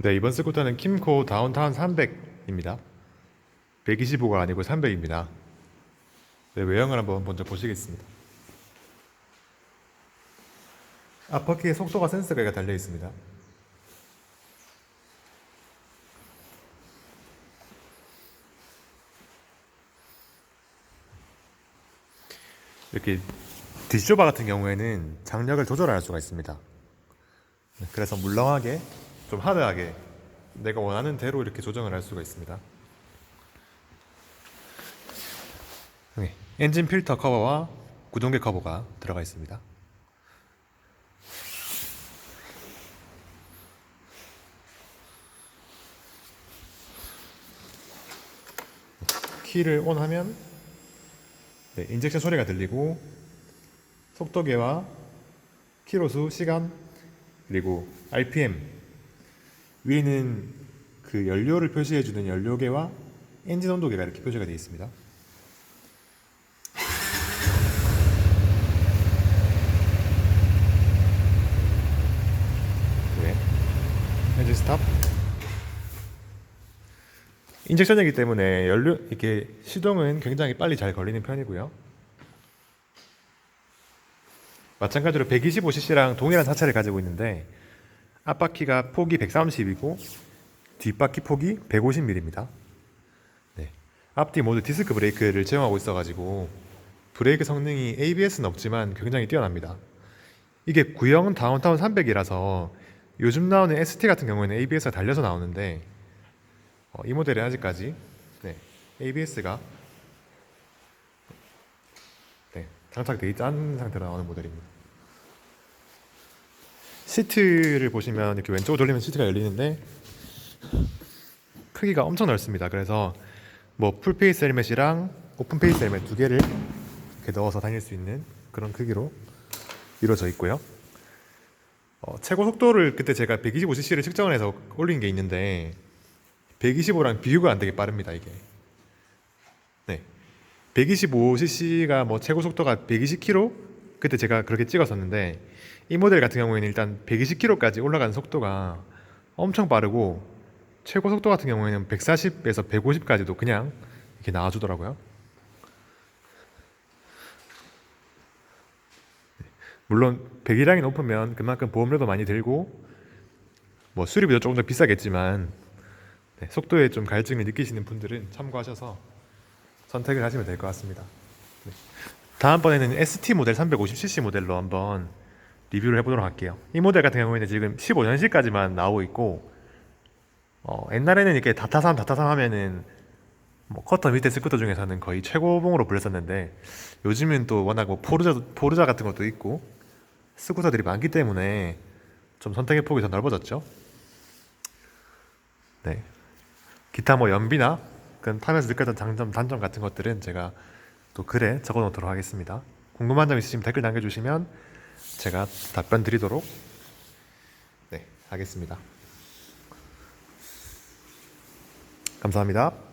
네, 이번 스쿠터는 킴코 다운타운 300입니다. 125가 아니고 300입니다. 네, 외형을 한번 먼저 보시겠습니다. 앞바퀴에 속도가 센서가 달려 있습니다. 이렇게 디지조바 같은 경우에는 장력을 조절할 수가 있습니다. 네, 그래서 물렁하게 좀 하드하게 내가 원하는 대로 이렇게 조정을 할 수가 있습니다. 네, 엔진 필터 커버와 구동계 커버가 들어가 있습니다. 키를 온하면 네, 인젝션 소리가 들리고 속도계와 키로수, 시간 그리고 RPM 위에는 그 연료를 표시해 주는 연료계와 엔진 온도계가 이렇게 표시가 되어 있습니다. 네. 엔진 스탑. 인젝션이기 때문에 연료 이렇게 시동은 굉장히 빨리 잘 걸리는 편이고요. 마찬가지로 125cc랑 동일한 사차를 가지고 있는데 앞바퀴가 폭이 130이고 뒷바퀴 폭이 150mm입니다. 네. 앞뒤 모두 디스크 브레이크를 제공하고 있어가지고 브레이크 성능이 ABS는 없지만 굉장히 뛰어납니다. 이게 구형 다운타운 300이라서 요즘 나오는 ST 같은 경우에는 ABS가 달려서 나오는데 어, 이 모델은 아직까지 네, ABS가 네, 장착되어 있지 않은 상태로 나오는 모델입니다. 시트를 보시면 이렇게 왼쪽으로 돌리면 시트가 열리는데 크기가 엄청 넓습니다. 그래서 뭐 풀페이스 헬멧이랑 오픈 페이스 헬멧 두 개를 이렇게 넣어서 다닐 수 있는 그런 크기로 이루어져 있고요. 어, 최고 속도를 그때 제가 125cc를 측정을 해서 올린 게 있는데 125랑 비교가 안 되게 빠릅니다 이게. 네. 125cc가 뭐 최고 속도가 120km 그때 제가 그렇게 찍었었는데 이 모델 같은 경우에는 일단 120km까지 올라가는 속도가 엄청 빠르고 최고 속도 같은 경우에는 140에서 150까지도 그냥 이렇게 나와주더라고요. 물론 배기량이 높으면 그만큼 보험료도 많이 들고 뭐 수리비도 조금 더 비싸겠지만 네, 속도에 좀 갈증을 느끼시는 분들은 참고하셔서 선택을 하시면 될 것 같습니다. 네. 다음번에는 ST 모델 350cc 모델로 한번 리뷰를 해보도록 할게요. 이 모델 같은 경우에는 지금 15년식까지만 나오고 있고 어, 옛날에는 이렇게 다타삼 다타삼 하면은 뭐 커터 밑에 스쿠터 중에서는 거의 최고봉으로 불렸었는데 요즘은 또 워낙 뭐 포르자 포르자 같은 것도 있고 스쿠터들이 많기 때문에 좀 선택의 폭이 더 넓어졌죠. 네. 기타 뭐 연비나 그런 타면서 느꼈던 장점 단점 같은 것들은 제가 또 글에 적어 놓도록 하겠습니다. 궁금한 점 있으시면 댓글 남겨주시면 제가 답변 드리도록 네 하겠습니다. 감사합니다.